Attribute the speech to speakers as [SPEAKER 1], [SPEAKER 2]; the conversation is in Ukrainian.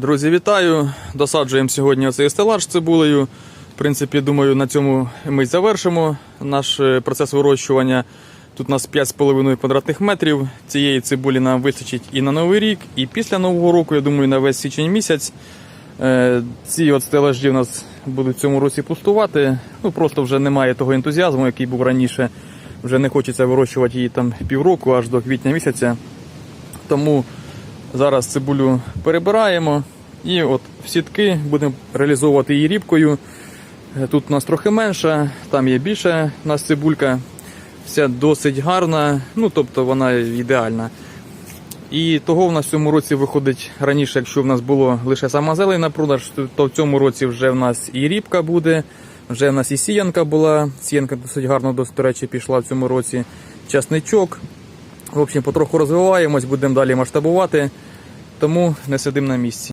[SPEAKER 1] Друзі, вітаю! Досаджуємо сьогодні оцей стелаж з цибулею. В принципі, думаю, на цьому ми завершимо наш е, процес вирощування. Тут у нас 5,5 квадратних метрів. Цієї цибулі нам вистачить і на новий рік, і після нового року, я думаю, на весь січень місяць. Е, Ці от стелажі у нас будуть в цьому році пустувати. Ну просто вже немає того ентузіазму, який був раніше. Вже не хочеться вирощувати її там півроку аж до квітня місяця. Тому зараз цибулю перебираємо і от в сітки будемо реалізовувати її рібкою. Е, Тут у нас трохи менше, там є більше у нас цибулька. Вся досить гарна, ну тобто вона ідеальна. І того в нас в цьому році виходить раніше, якщо в нас було лише сама зелень на продаж, то- в цьому році вже в нас і рібка буде, вже в нас і сіянка була. Сіянка досить гарно, до речі, пішла в цьому році. Часничок. В общем, потроху розвиваємось, будемо далі масштабувати, тому не сидимо на місці.